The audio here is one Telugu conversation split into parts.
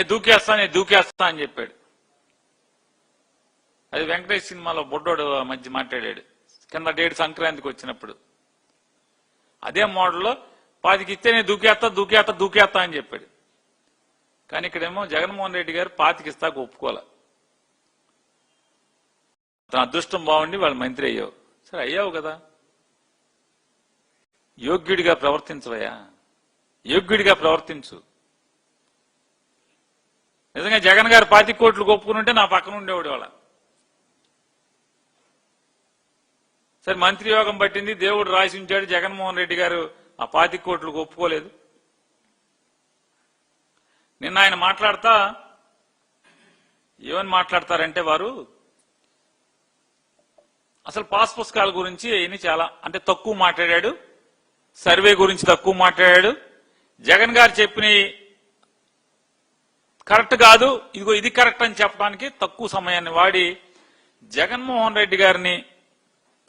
నేను దూకేస్తా నేను దూకేస్తా అని చెప్పాడు. అది వెంకటేష్ సినిమాలో బొడ్డోడు మధ్య మాట్లాడాడు. కింద డేట్ సంక్రాంతికి వచ్చినప్పుడు. అదే మోడల్లో పాతికి ఇస్తే నేను దూకేస్తా దూకేస్తా దూకేస్తా అని చెప్పాడు. కానీ ఇక్కడేమో జగన్మోహన్ రెడ్డి గారు పాతికిస్తాకు ఒప్పుకోలే. తన అదృష్టం బాగుండి వాళ్ళు మంత్రి అయ్యావు. సరే అయ్యావు కదా. యోగ్యుడిగా ప్రవర్తించవయ్యా. యోగ్యుడిగా ప్రవర్తించు. నిజంగా జగన్ గారు పాతి కోట్లు ఒప్పుకుని నా పక్కన ఉండేవాడు వాళ్ళ సరే మంత్రి యోగం పట్టింది దేవుడు రాసి ఉంచాడు జగన్మోహన్ రెడ్డి గారు ఆ పాతి కోట్లు ఒప్పుకోలేదు నిన్న ఆయన మాట్లాడతా ఏమని మాట్లాడతారంటే వారు అసలు పాస్ పుస్తకాల గురించి ఈయన చాలా అంటే తక్కువ మాట్లాడాడు సర్వే గురించి తక్కువ మాట్లాడాడు. జగన్ గారు చెప్పిన కరెక్ట్ కాదు. ఇదిగో ఇది కరెక్ట్ అని చెప్పడానికి తక్కువ సమయాన్ని వాడి జగన్మోహన్ రెడ్డి గారిని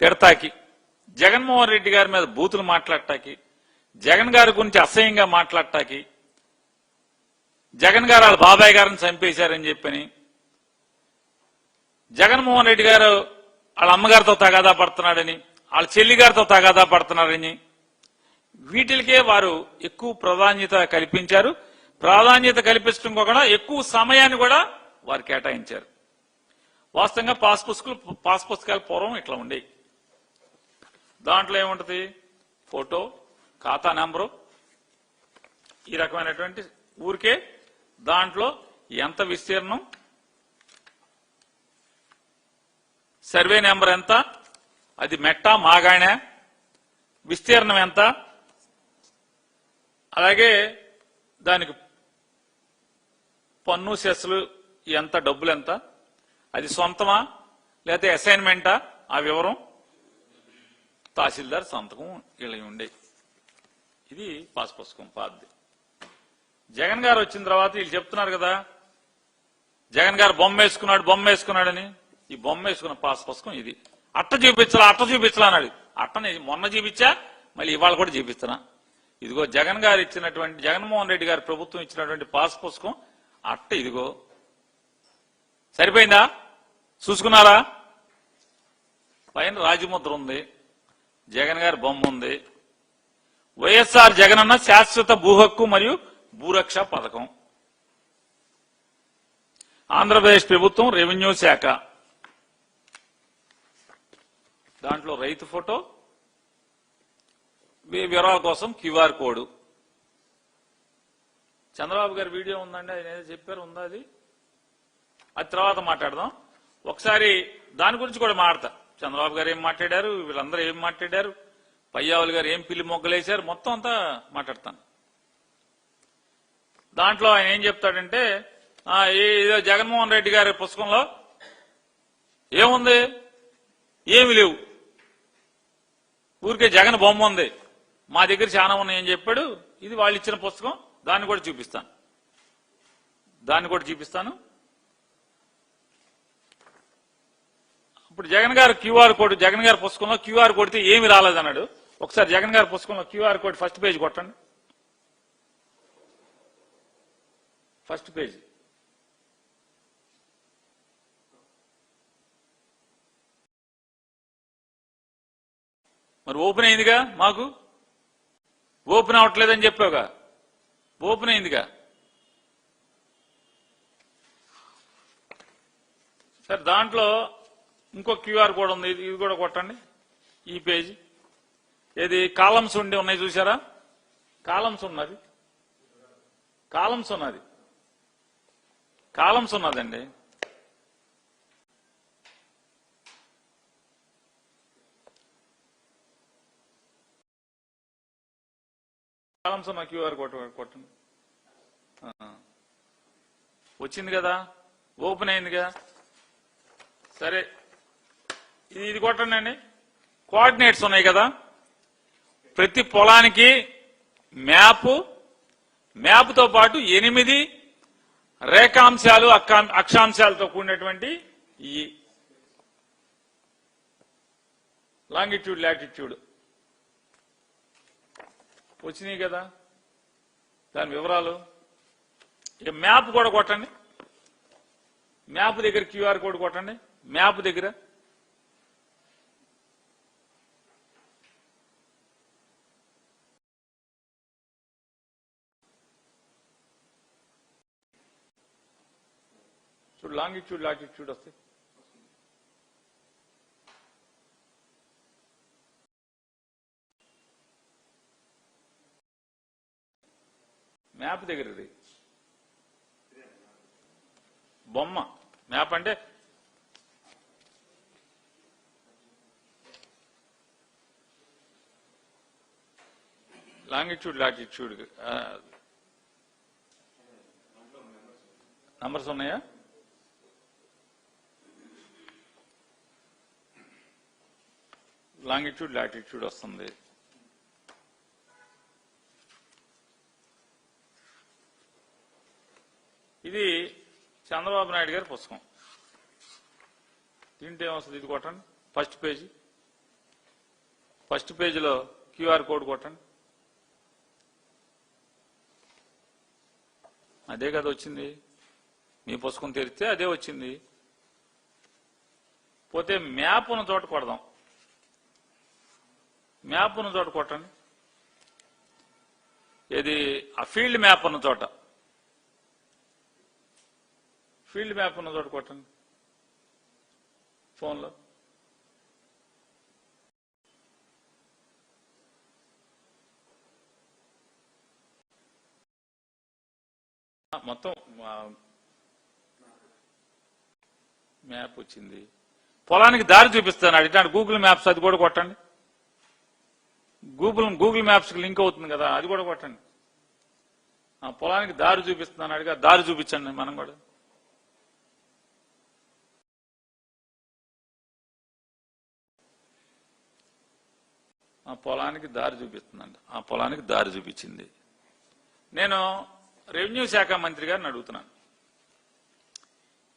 తిడతాకి జగన్మోహన్ రెడ్డి గారి మీద బూతులు మాట్లాడటాకి జగన్ గారి గురించి అసహ్యంగా మాట్లాడటాకి జగన్ గారు వాళ్ళ బాబాయ్ గారిని చంపేశారని చెప్పని జగన్మోహన్ రెడ్డి గారు వాళ్ళ అమ్మగారితో తగాదా పడుతున్నాడని వాళ్ళ చెల్లి గారితో తగాదా పడుతున్నారని వీటికే వారు ఎక్కువ ప్రాధాన్యత కల్పించారు. ప్రాధాన్యత కల్పించడం కూడా ఎక్కువ సమయాన్ని కూడా వారు కేటాయించారు. వాస్తవంగా పాస్ పుస్తకాలు పాస్ పుస్తకాలు పూర్వం ఇట్లా ఉండేవి. దాంట్లో ఏముంటది? ఫోటో ఖాతా నెంబరు ఈ రకమైనటువంటి ఊరికే దాంట్లో ఎంత విస్తీర్ణం సర్వే నెంబర్ ఎంత అది మెట్ట మాగాణ విస్తీర్ణం ఎంత అలాగే దానికి పన్ను సెస్లు ఎంత డబ్బులు ఎంత? అది సొంతమా? లేకపోతే అసైన్మెంటా ఆ వివరం? తహసీల్దార్ సంతకం ఇలా ఉండే. ఇది పాస్ పుస్తకం పాద్ది జగన్ గారు వచ్చిన తర్వాత వీళ్ళు చెప్తున్నారు కదా జగన్ గారు బొమ్మ వేసుకున్నాడు బొమ్మ వేసుకున్నాడని. ఈ బొమ్మ వేసుకున్న పాస్ పుస్తకం ఇది. అట్ట చూపించాలా అట్ట చూపించాలా అన్నాడు. అట్టని మొన్న చూపించా మళ్ళీ ఇవాళ కూడా చూపిస్తున్నా. ఇదిగో జగన్ గారు ఇచ్చినటువంటి జగన్మోహన్ రెడ్డి గారు ప్రభుత్వం ఇచ్చినటువంటి పాస్ పుస్తకం అట్ట ఇదిగో. సరిపోయిందా? చూసుకున్నారా? పైన రాజముద్ర ఉంది. జగన్ గారి బొమ్మ ఉంది. వైఎస్ఆర్ జగన్ అన్న శాశ్వత భూ హక్కు మరియు భూరక్ష పథకం. ఆంధ్రప్రదేశ్ ప్రభుత్వం రెవెన్యూ శాఖ. దాంట్లో రైతు ఫోటో వివరాల కోసం క్యూఆర్ కోడ్. చంద్రబాబు గారి వీడియో ఉందండి ఆయన ఏదో చెప్పారు ఉందా అది? అది తర్వాత మాట్లాడదాం. ఒకసారి దాని గురించి కూడా మాట్లాడతా. చంద్రబాబు గారు ఏం మాట్లాడారు? వీళ్ళందరూ ఏం మాట్లాడారు? పయ్యావులు గారు ఏం పిల్లి మొగ్గలేశారు? మొత్తం అంతా మాట్లాడతాను. దాంట్లో ఆయన ఏం చెప్తాడంటే ఏదో జగన్మోహన్ రెడ్డి గారి పుస్తకంలో ఏముంది? ఏమి లేవు. ఊరికే జగన్ బొమ్మ ఉంది. మా దగ్గర చాలా ఉన్నాయని చెప్పాడు. ఇది వాళ్ళు ఇచ్చిన పుస్తకం. దాన్ని కూడా చూపిస్తాను. దాన్ని కూడా చూపిస్తాను. ఇప్పుడు జగన్ గారు క్యూఆర్ కోడ్ జగన్ గారి పుస్తకంలో క్యూఆర్ కొడితే ఏమి రాలేదన్నాడు. ఒకసారి జగన్ గారి పుస్తకంలో క్యూఆర్ కోడ్ ఫస్ట్ పేజ్ కొట్టండి. First page. మరి ఓపెన్ అయిందిగా మాకు? ఓపెన్ అవ్వట్లేదని చెప్పావుగా. ఓపెన్ అయిందిగా సరే దాంట్లో ఇంకో క్యూఆర్ కోడ్ ఉంది. ఇది కూడా కొట్టండి. ఈ పేజీ. ఏది? కాలమ్స్ ఉండి ఉన్నాయి చూసారా కాలమ్స్ ఉన్నది. కాలమ్స్ ఉన్నది. కాలమ్స్ ఉన్నదండి. కాలమ్స్ మా క్యూఆర్ కోడ్ కొట్టండి వచ్చింది కదా? ఓపెన్ అయిందిగా? సరే. ఇది ఇది కొట్టండి అండి. కోఆర్డినేట్స్ ఉన్నాయి కదా? ప్రతి పొలానికి మ్యాప్ మ్యాప్తో పాటు ఎనిమిది రేఖాంశాలు అక్షాంశాలతో కూడినటువంటి ఈ లాంగిట్యూడ్ లాటిట్యూడ్. వచ్చినాయి కదా? దాని వివరాలు? ఇక మ్యాప్ కూడా కొట్టండి. మ్యాప్ దగ్గర క్యూఆర్ కోడ్ కొట్టండి. మ్యాప్ దగ్గర. చూడు లాంగిట్యూడ్ లాటిట్యూడ్ వస్తాయి. మ్యాప్ దగ్గరది. బొమ్మ. మ్యాప్ అంటే? Longitude latitude. నంబర్స్ ఉన్నాయా? లాంగిట్యూడ్ లాటిట్యూడ్ వస్తుంది. ఇది చంద్రబాబు నాయుడు గారి పుస్తకం. దీంట్లో ఏమొస్తుంది? ఇది కొట్టండి. First page. ఫస్ట్ పేజీలో క్యూఆర్ కోడ్ కొట్టండి. అదే కదా వచ్చింది. మీ పుస్తకం తెరిస్తే అదే వచ్చింది. పోతే మ్యాప్ ఉన్న చోట కొడదాం. మ్యాప్ ఉన్న చోట కొట్టండి. ఇది ఆ ఫీల్డ్ మ్యాప్ ఉన్న చోట. ఫీల్డ్ మ్యాప్ ఉన్న చోట కొట్టండి. ఫోన్లో. మొత్తం మ్యాప్ వచ్చింది. పొలానికి దారి చూపిస్తాను. అడిగినాడు గూగుల్ మ్యాప్స్ అది కూడా కొట్టండి. గూగుల్ గూగుల్ మ్యాప్స్కి లింక్ అవుతుంది కదా అది కూడా కొట్టండి. ఆ పొలానికి దారి చూపిస్తున్నాను. అడిగా దారి చూపించండి మనం కూడా. ఆ పొలానికి దారి చూపిస్తుందండి ఆ పొలానికి దారి చూపించింది. నేను రెవెన్యూ శాఖ మంత్రి గారిని అడుగుతున్నాను.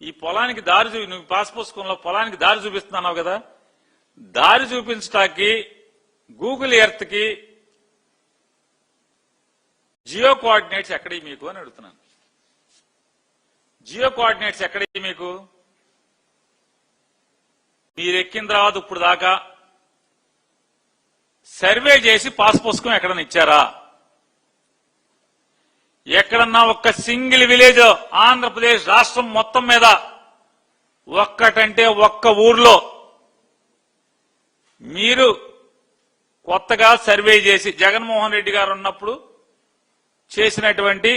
ఈ పొలానికి దారి చూ నువ్వు పాస్ పుస్తకంలో పొలానికి దారి చూపిస్తున్నావు కదా? దారి చూపించటానికి గూగుల్ ఎర్త్కి జియో కోఆర్డినేట్స్ ఎక్కడి మీకు అని అడుగుతున్నాను. జియో కోఆర్డినేట్స్ ఎక్కడి మీకు? మీరు ఎక్కిన తర్వాత ఇప్పుడు దాకా సర్వే చేసి పాస్ పుస్తకం ఎక్కడన్నా ఇచ్చారా? ఎక్కడన్నా ఒక్క సింగిల్ విలేజ్ ఆంధ్రప్రదేశ్ రాష్ట్రం మొత్తం మీద ఒక్కటంటే ఒక్క ఊర్లో మీరు కొత్తగా సర్వే చేసి జగన్మోహన్ రెడ్డి గారు ఉన్నప్పుడు చేసినటువంటి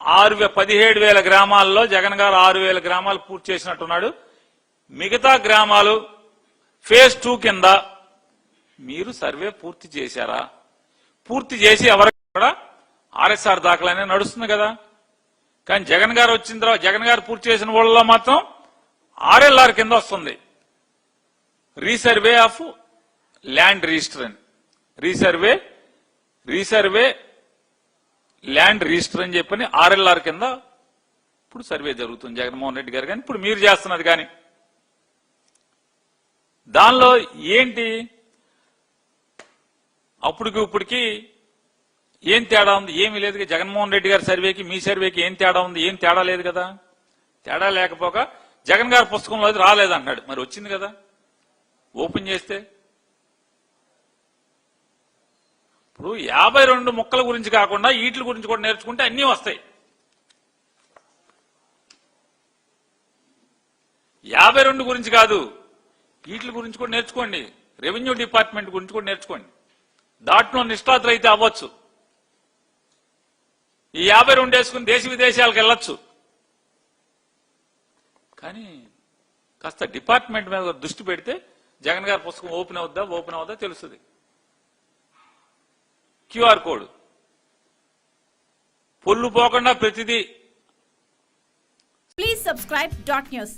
ఆరు పదిహేడు వేల గ్రామాల్లో జగన్ గారు ఆరు వేల గ్రామాలు పూర్తి చేసినట్టున్నాడు. మిగతా గ్రామాలు ఫేజ్ టూ కింద మీరు సర్వే పూర్తి చేశారా? పూర్తి చేసి ఎవరికి కూడా ఆర్ఎస్ఆర్ దాఖలనే నడుస్తుంది కదా? కానీ జగన్ గారు వచ్చిన తర్వాత జగన్ గారు పూర్తి చేసిన వాళ్ళలో మాత్రం ఆర్ఎల్ఆర్ కింద వస్తుంది. రీసర్వే ఆఫ్ ల్యాండ్ రిజిస్టర్ అని రీసర్వే రీసర్వే ల్యాండ్ రిజిస్టర్ అని చెప్పని ఆర్ఎల్ఆర్ కింద ఇప్పుడు సర్వే జరుగుతుంది. జగన్మోహన్ రెడ్డి గారు కానీ ఇప్పుడు మీరు చేస్తున్నది కానీ దానిలో ఏంటి? అప్పటికి ఇప్పటికి ఏం తేడా ఉంది? ఏమీ లేదు. జగన్మోహన్ రెడ్డి గారి సర్వేకి మీ సర్వేకి ఏం తేడా ఉంది? ఏం తేడా లేదు కదా? తేడా లేకపోక జగన్ గారి పుస్తకంలో అది రాలేదంటున్నాడు మరి వచ్చింది కదా? ఓపెన్ చేస్తే? ఇప్పుడు యాభై రెండు ముక్కల గురించి కాకుండా వీటి గురించి కూడా నేర్చుకుంటే అన్నీ వస్తాయి. యాభై రెండు గురించి కాదు ఈట్ల గురించి కూడా నేర్చుకోండి. రెవెన్యూ డిపార్ట్మెంట్ గురించి కూడా నేర్చుకోండి. దాంట్లో నిష్ఠాతులు అవ్వచ్చు. ఈ యాభై రెండు వేసుకుని దేశ విదేశాలకు వెళ్ళొచ్చు. కానీ కాస్త డిపార్ట్మెంట్ మీద దృష్టి పెడితే జగన్ గారి పుస్తకం ఓపెన్ అవుద్దా ఓపెన్ అవుద్దా తెలుస్తుంది. QR code. పొల్లు పోకుండా ప్రతిదీ ప్లీజ్ సబ్స్క్రైబ్ డాట్ న్యూస్